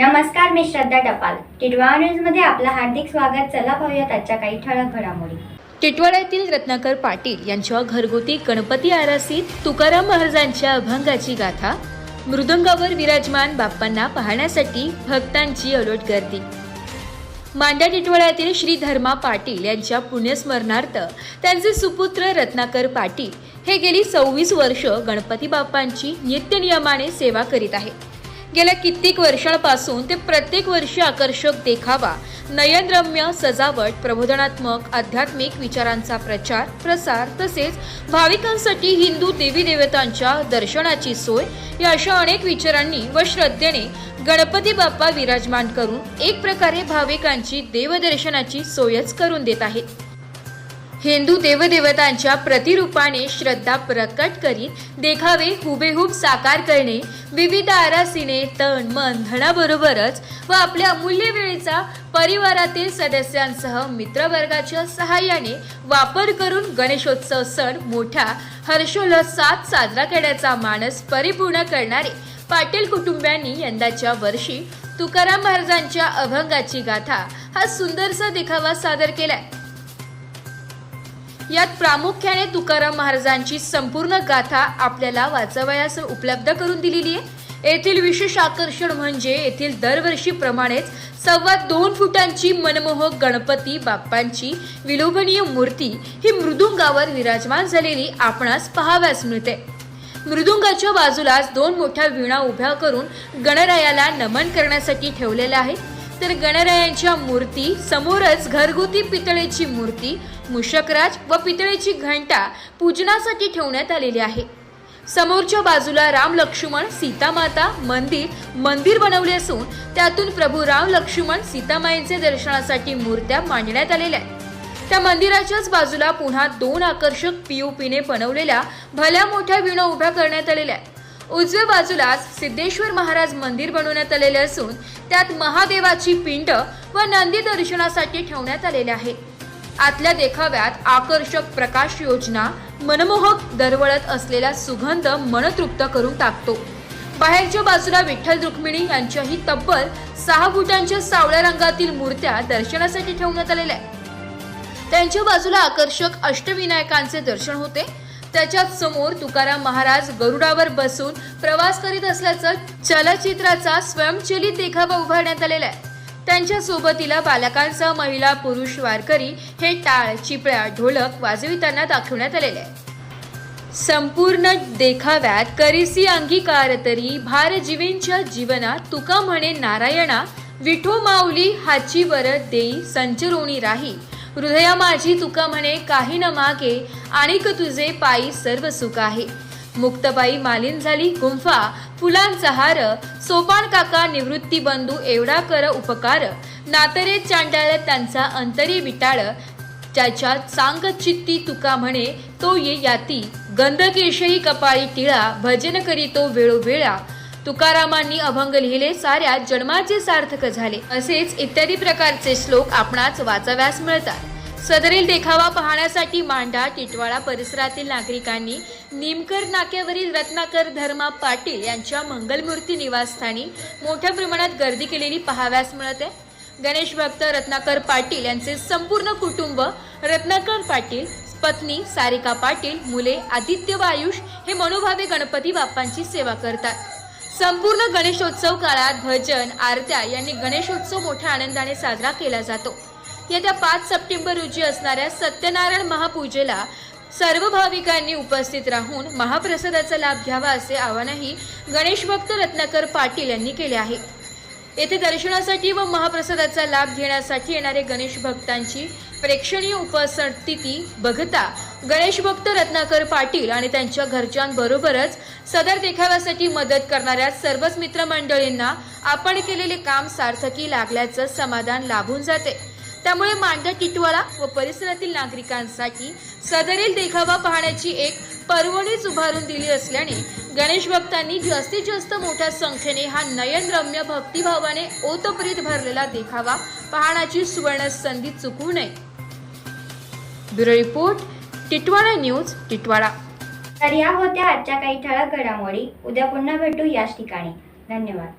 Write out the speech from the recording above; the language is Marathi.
नमस्कार मी श्रद्धा टपाल. टिटवाळा न्यूजमध्ये आपलं हार्दिक स्वागत. चला पाहूयात आजच्या काही ठळक घडामोडी. टिटवाळ्यातील रत्नाकर पाटील यांच्या घरगुती गणपती आरासीत तुकाराम महाराजांच्या अभंगाची गाथा मृदंगावर विराजमान बाप्पांना पाहण्यासाठी भक्तांची अलोट गर्दी. मांड्या टिटवाळ्यातील श्री धर्मा पाटील यांच्या पुण्यस्मरणार्थ त्यांचे सुपुत्र रत्नाकर पाटील हे गेली सव्वीस वर्ष गणपती बाप्पांची नित्यनियमाने सेवा करीत आहेत. गेल्या कित्येक वर्षांपासून ते प्रत्येक वर्षी आकर्षक देखावा. नयनरम्य सजावट प्रबोधनात्मक आध्यात्मिक विचारांचा प्रचार प्रसार तसेच भाविकांसाठी हिंदू देवी देवतांच्या दर्शनाची सोय या अशा अनेक विचारांनी व श्रद्धेने गणपती बाप्पा विराजमान करून एक प्रकारे भाविकांची देवदर्शनाची सोयच करून देत आहेत. हिंदू देवदेवतांच्या प्रतिरूपाने श्रद्धा प्रकट करीत देखावे हुबेहूब साकार करणे विविध आरासीने तण मन धनाबरोबरच व आपल्या अमूल्य वेळेचा परिवारातील सदस्यांसह मित्रवर्गाच्या सहाय्याने वापर करून गणेशोत्सव सण मोठ्या हर्षोल्लासात साजरा करण्याचा मानस परिपूर्ण करणारे. पाटील कुटुंबियांनी यंदाच्या वर्षी तुकाराम महाराजांच्या अभंगाची गाथा हा सुंदरसा देखावा सादर केलाय. यात प्रामुख्याने तुकाराम महाराजांची संपूर्ण गाथा आपल्याला वाचवयास उपलब्ध करून दिलेली आहे. येथील विशेष आकर्षण म्हणजे येथील दरवर्षीप्रमाणेच सव्वा दोन फुटांची मनमोहक गणपती बाप्पांची विलोभनीय मूर्ती ही मृदुंगावर विराजमान झालेली आपणास पहाव्यास मिळते. मृदुंगाच्या बाजूलाच दोन मोठ्या विणा उभ्या करून गणरायाला नमन करण्यासाठी ठेवलेल्या आहेत. तर गणरायांच्या मूर्ती समोरच घरगुती पितळेची मूर्ती मुशकराज व पितळेची घंटा पूजनासाठी ठेवण्यात आलेली आहे. समोरच्या बाजूला राम लक्ष्मण सीतामाता मंदिर मंदिर बनवले असून त्यातून प्रभू राम लक्ष्मण सीतामाईंचे दर्शनासाठी मूर्त्या मांडण्यात आलेल्या आहेत. त्या मंदिराच्याच बाजूला पुन्हा दोन आकर्षक पीओपीने बनवलेल्या भल्या मोठ्या विणा उभ्या करण्यात आलेल्या आहेत. उजव्या बाजूलाच सिद्धेश्वर महाराज मंदिर बनवण्यात आलेले असून त्यात महादेवाची पिंड व नंदी दर्शनासाठी ठेवण्यात आलेले आहे. आतल्या देखाव्यात आकर्षक प्रकाश योजना मनमोहक दरवळत असलेला सुगंध मनतृप्त करून टाकतो. बाहेरच्या बाजूला विठ्ठल रुक्मिणी यांच्याही तब्बल सहा फुटांच्या सावळ्या रंगातील मूर्त्या दर्शनासाठी ठेवण्यात आलेल्या आहेत. त्यांच्या बाजूला आकर्षक अष्टविनायकांचे दर्शन होते. त्याच्याच समोर तुकाराम महाराज गरुडावर बसून प्रवास करीत असल्याचं चलचित्राचा स्वयंचलित देखावा उभारण्यात आलेला आहे. त्यांच्या सोबतीला बालकांसह महिला पुरुष वारकरी हे टाळ चिपळ्या ढोलक वाजविताना दाखवण्यात आलेले आहे. संपूर्ण देखाव्यात करिसी अंगीकार तरी भारजीवींच्या जीवनात तुका म्हणे नारायणा विठो माऊली हाची वर देई संचरोणी राही. हृदया माझी तुका म्हणे काही न मागे आणिक तुझे पायी सर्व सुख आहे. मुक्तबाई मालीन झाली गुंफा फुलांचा हार सोपान काका निवृत्ती बंधू एवढा कर उपकार. नातरे चांडाळ त्यांचा अंतरी विटाळ. ज्याच्यात सांग चित्ती तुका म्हणे तो ये याती. गंधकेशही कपाळी टिळा भजन करी तो वेळोवेळा. तुकारामांनी अभंग लिहिले साऱ्या जन्माचे सार्थक झाले. असेच इत्यादी प्रकारचे श्लोक आपणाच वाचाव्यास मिळतात. सदरील देखावा पाहण्यासाठी मांडा टिटवाळा परिसरातील नागरिकांनी निमकर नाक्यावरील रत्नाकर धर्मा पाटील यांच्या मंगलमूर्ती निवासस्थानी मोठ्या प्रमाणात गर्दी केलेली पाहाव्यास मिळते. गणेश भक्त रत्नाकर पाटील यांचे संपूर्ण कुटुंब रत्नाकर पाटील पत्नी सारिका पाटील मुले आदित्य वायुष हे मनोभावे गणपती बाप्पांची सेवा करतात. संपूर्ण गणेशोत्सव काळात भजन आरत्या यांनी गणेशोत्सव मोठ्या आनंदाने साजरा केला जातो. येत्या पाच सप्टेंबर रोजी असणाऱ्या सत्यनारायण महापूजेला सर्व भाविकांनी उपस्थित राहून महाप्रसादाचा लाभ घ्यावा असे आवाहनही गणेश भक्त रत्नाकर पाटील यांनी केले आहे. येथे दर्शनासाठी व महाप्रसादाचा लाभ घेण्यासाठी येणारे गणेश भक्तांची प्रेक्षणीय उपस्थिती बघता गणेश भक्त रत्नाकर पाटील आणि त्यांच्या घरच्यांबरोबरच सदर देखाव्यासाठी मदत करणाऱ्या सर्वच मित्रमंडळींना आपण केलेले काम सार्थकी लागल्याचं समाधान लाभून जाते. त्यामुळे मांडा टिटवाळा व परिसरातील नागरिकांसाठी सदरील देखावा पाहण्याची एक पर्वणीच उभारून दिली असल्याने गणेश भक्तांनी जास्तीत जास्त मोठ्या संख्येने हा नयनरम्य भक्तिभावाने ओतप्रीत भरलेला देखावा पाहण्याची सुवर्ण संधी चुकू नये. Bureau report Titwala news Titwala तर या होत्या आजच्या काही ठळक घडामोडी. उद्या पुन्हा भेटू याच ठिकाणी. धन्यवाद.